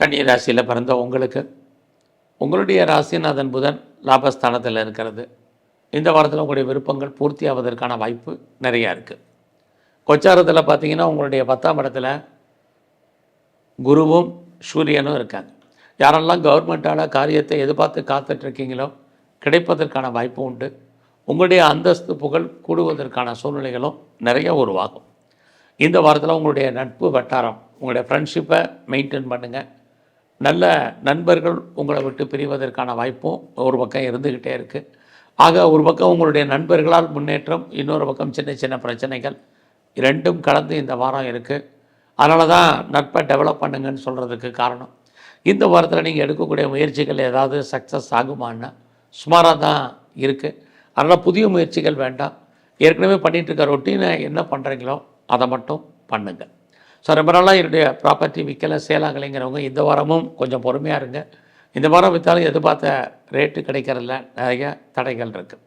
கன்னி ராசியில் பிறந்த உங்களுக்கு. உங்களுடைய ராசிநாதன் புதன் லாபஸ்தானத்தில் இருக்கிறது. இந்த வாரத்தில் உங்களுடைய விருப்பங்கள் பூர்த்தி ஆவதற்கான வாய்ப்பு நிறையா இருக்குது கொச்சாரத்தில் பார்த்தீங்கன்னா உங்களுடைய பத்தாம் இடத்துல குருவும் சூரியனும் இருக்காங்க. யாரெல்லாம் கவர்மெண்ட்டால் காரியத்தை எதிர்பார்த்து காத்துட்ருக்கீங்களோ கிடைப்பதற்கான வாய்ப்பு உண்டு. உங்களுடைய அந்தஸ்து புகழ் கூடுவதற்கான சூழ்நிலைகளும் நிறைய உருவாகும். இந்த வாரத்தில் உங்களுடைய நட்பு வட்டாரம் உங்களுடைய ஃப்ரெண்ட்ஷிப்பை மெயின்டைன் பண்ணுங்கள் நல்ல நண்பர்கள் உங்களை விட்டு பிரிவதற்கான வாய்ப்பும் ஒரு பக்கம் இருந்துக்கிட்டே இருக்குது ஆக ஒரு பக்கம் உங்களுடைய நண்பர்களால் முன்னேற்றம் இன்னொரு பக்கம் சின்ன சின்ன பிரச்சனைகள் இரண்டும் கலந்து இந்த வாரம் இருக்குது அதனால தான் நட்பை டெவலப் பண்ணுங்கன்னு சொல்கிறதுக்கு காரணம். இந்த வாரத்தில் நீங்கள் எடுக்கக்கூடிய முயற்சிகள் ஏதாவது சக்ஸஸ் ஆகுமான்னா சுமாராக தான் இருக்குது அதனால் புதிய முயற்சிகள் வேண்டாம். ஏற்கனவே பண்ணிகிட்ருக்க ரொட்டீனை என்ன பண்ணுறீங்களோ அதை மட்டும் பண்ணுங்கள் ஸோ ரொம்ப நாளாக என்னுடைய ப்ராப்பர்ட்டி விற்கலை சேலாகலைங்கிறவங்க இந்த வாரமும் கொஞ்சம் பொறுமையாக இருங்க. இந்த வாரம் விற்றாலும் எதிர்பார்த்த ரேட்டு கிடைக்கிறதில்ல நிறைய தடைகள் இருக்குது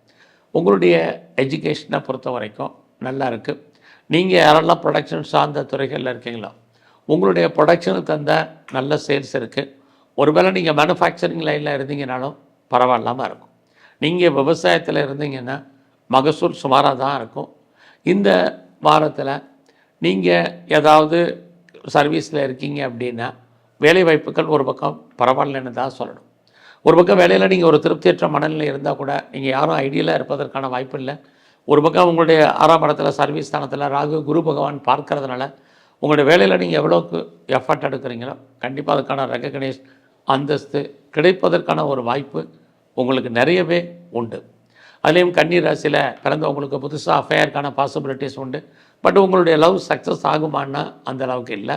உங்களுடைய எஜுகேஷனை பொறுத்த வரைக்கும் நல்லா இருக்குது நீங்கள் யாரெல்லாம் ப்ரொடக்ஷன் சார்ந்த துறைகளில் இருக்கீங்களோ உங்களுடைய ப்ரொடக்ஷனுக்கு தந்த நல்ல சேல்ஸ் இருக்குது ஒருவேளை நீங்கள் மேனுஃபேக்சரிங் லைனில் இருந்தீங்கனாலும் பரவாயில்லாமல் இருக்கும். நீங்கள் விவசாயத்தில் இருந்தீங்கன்னா மகசூல் சுமாராக தான் இருக்கும். இந்த வாரத்தில் நீங்கள் ஏதாவது சர்வீஸில் இருக்கீங்க அப்படின்னா வேலை வாய்ப்புகள் ஒரு பக்கம் பரவாயில்லைன்னு தான் சொல்லணும். ஒரு பக்கம் வேலையில் நீங்கள் ஒரு திருப்தியற்ற மனநிலை இருந்தால் கூட நீங்கள் யாரும் ஐடியலாக இருப்பதற்கான வாய்ப்பு இல்லை. ஒரு பக்கம் உங்களுடைய ஆறாம் இடத்துல சர்வீஸ் ஸ்தானத்தில் ராகு குரு பகவான் பார்க்கறதுனால உங்களுடைய வேலையில் நீங்கள் எவ்வளோக்கு எஃபர்ட் எடுக்கிறீங்களோ கண்டிப்பாக அதுக்கான ரெக்கக்னைஸ் அந்தஸ்து கிடைப்பதற்கான ஒரு வாய்ப்பு உங்களுக்கு நிறையவே உண்டு. அதுலேயும் கன்னி ராசியில் பிறந்தவங்களுக்கு புதுசாக அஃபேருக்கான பாசிபிலிட்டிஸ் உண்டு. பட் உங்களுடைய லவ் சக்ஸஸ் ஆகுமான்னா அந்த அளவுக்கு இல்லை.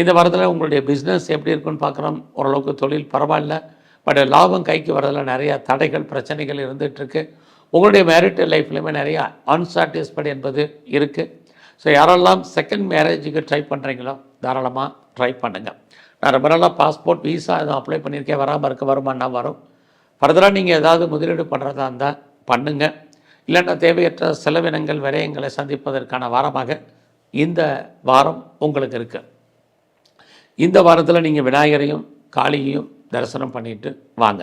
இந்த வாரத்தில் உங்களுடைய பிஸ்னஸ் எப்படி இருக்குன்னு பார்க்குறோம். ஓரளவுக்கு தொழில் பரவாயில்ல. பட் லாபம் கைக்கு வரதில் நிறைய தடைகள் பிரச்சனைகள் இருந்துகிட்ருக்கு உங்களுடைய மேரிட் லைஃப்லையுமே நிறையா அன்சாட்டிஸ்ஃபைடு என்பது இருக்குது ஸோ யாரெல்லாம் செகண்ட் மேரேஜுக்கு ட்ரை பண்ணுறீங்களோ தாராளமாக ட்ரை பண்ணுங்கள் நான் ரொம்ப நாளாக பாஸ்போர்ட் வீசா எதுவும் அப்ளை பண்ணியிருக்கேன். வராமல் இருக்க வருமானா வரும். ஃபர்தராக நீங்கள் ஏதாவது முதலீடு பண்ணுறதா இருந்தால் பண்ணுங்கள் இல்லைன்னா தேவையற்ற செலவினங்கள் விரயங்களை சந்திப்பதற்கான வாரமாக இந்த வாரம் உங்களுக்கு இருக்குது இந்த வாரத்தில் நீங்கள் விநாயகரையும் காளியையும் தரிசனம் பண்ணிட்டு வாங்க.